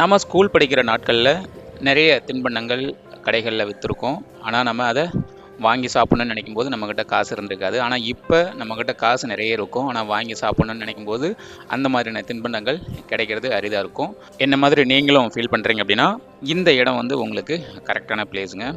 நம்ம ஸ்கூல் படிக்கிற நாட்களில் நிறைய தின்பண்டங்கள் கடைகளில் விற்றுருக்கோம் ஆனால் நம்ம அதை வாங்கி சாப்பிட்ணுன்னு நினைக்கும் போது நம்மக்கிட்ட காசு இருந்திருக்காது. ஆனால் இப்போ நம்மக்கிட்ட காசு நிறைய இருக்கும். ஆனால் வாங்கி சாப்பிட்ணுன்னு நினைக்கும் போது அந்த மாதிரியான தின்பண்டங்கள் கிடைக்கிறது அரிதாக இருக்கும். என்ன மாதிரி நீங்களும் ஃபீல் பண்ணுறீங்க அப்படின்னா இந்த இடம் வந்து உங்களுக்கு கரெக்டான பிளேஸுங்க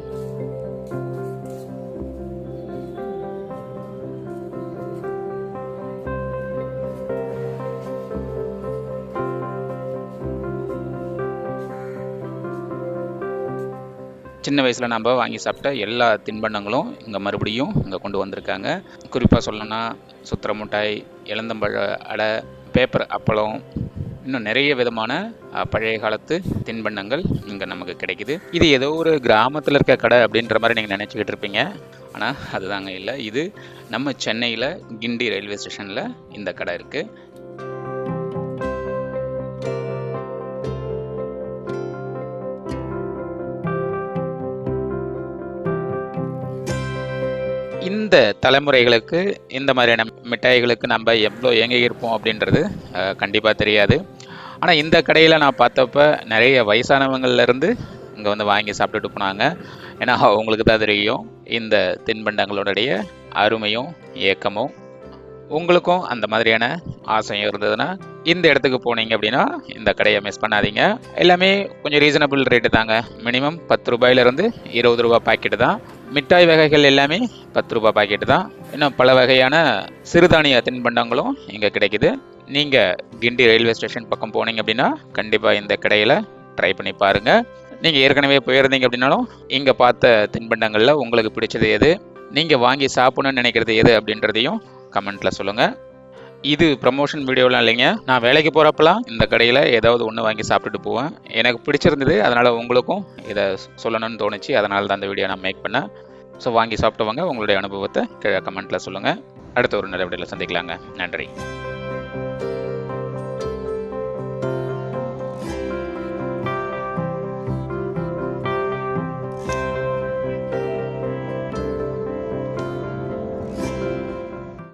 சின்ன வயசில் நம்ம வாங்கி சாப்பிட்ட எல்லா தின்பண்டங்களும் இங்கே மறுபடியும் இங்கே கொண்டு வந்திருக்காங்க. குறிப்பாக சொல்லணும்னா சுத்திர மிட்டாய் இளந்தம்பழ அடை பேப்பர் அப்பளம் இன்னும் நிறைய விதமான பழைய காலத்து தின்பண்டங்கள் இங்கே நமக்கு கிடைக்குது. இது ஏதோ ஒரு கிராமத்தில் இருக்க கடை அப்படின்ற மாதிரி நீங்கள் நினச்சிக்கிட்டு இருப்பீங்க. ஆனால் அதுதாங்க இல்லை. இது நம்ம சென்னையில் கிண்டி ரயில்வே ஸ்டேஷனில் இந்த கடை இருக்குது இந்த தலைமுறைகளுக்கு இந்த மாதிரியான மிட்டாய்களுக்கு நம்ம எவ்வளோ இயங்கியிருப்போம் இருப்போம் அப்படின்றது கண்டிப்பாக தெரியாது. ஆனால் இந்த கடையில் நான் பார்த்தப்ப நிறைய வயசானவங்கள்லேருந்து இங்கே வந்து வாங்கி சாப்பிட்டுட்டு போனாங்க. ஏன்னா அவங்களுக்கு தான் தெரியும் இந்த தின்பண்டங்களுடைய அருமையும் ஏக்கமும் உங்களுக்கும் அந்த மாதிரியான ஆசையும் இருந்ததுன்னா இந்த இடத்துக்கு போனீங்க அப்படின்னா இந்த கடையை மிஸ் பண்ணாதீங்க. எல்லாமே கொஞ்சம் ரீசனபிள் ரேட்டு தாங்க. மினிமம் பத்து ரூபாயிலிருந்து இருபது ரூபா பாக்கெட்டு தான். மிட்டாய் வகைகள் எல்லாமே பத்து ரூபாய் பாக்கெட்டு தான். இன்னும் பல வகையான சிறுதானிய தின்பண்டங்களும் இங்கே கிடைக்குது. நீங்கள் கிண்டி ரயில்வே ஸ்டேஷன் பக்கம் போனீங்க அப்படின்னா கண்டிப்பாக இந்த கடையில் ட்ரை பண்ணி பாருங்கள் நீங்கள் ஏற்கனவே போயிருந்தீங்க அப்படின்னாலும் இங்கே பார்த்த தின்பண்டங்களில் உங்களுக்கு பிடிச்சது எது? நீங்கள் வாங்கி சாப்பிடணும்னு நினைக்கிறது எது அப்படின்றதையும் கமெண்ட்டில் சொல்லுங்கள் இது ப்ரமோஷன் வீடியோலாம் இல்லைங்க. நான் வேலைக்கு போகிறப்பலாம் இந்த கடையில் ஏதாவது ஒன்று வாங்கி சாப்பிட்டுட்டு போவேன். எனக்கு பிடிச்சிருந்தது அதனால் உங்களுக்கும் இதை சொல்லணும்னு தோணுச்சு. அதனால தான் இந்த வீடியோ நான் மேக் பண்ணேன். ஸோ வாங்கி சாப்பிட்டவங்க உங்களுடைய அனுபவத்தை கீழே கமெண்ட்டில் சொல்லுங்கள் அடுத்த ஒரு நல்ல வீடியோவில் சந்திக்கலாங்க. நன்றி.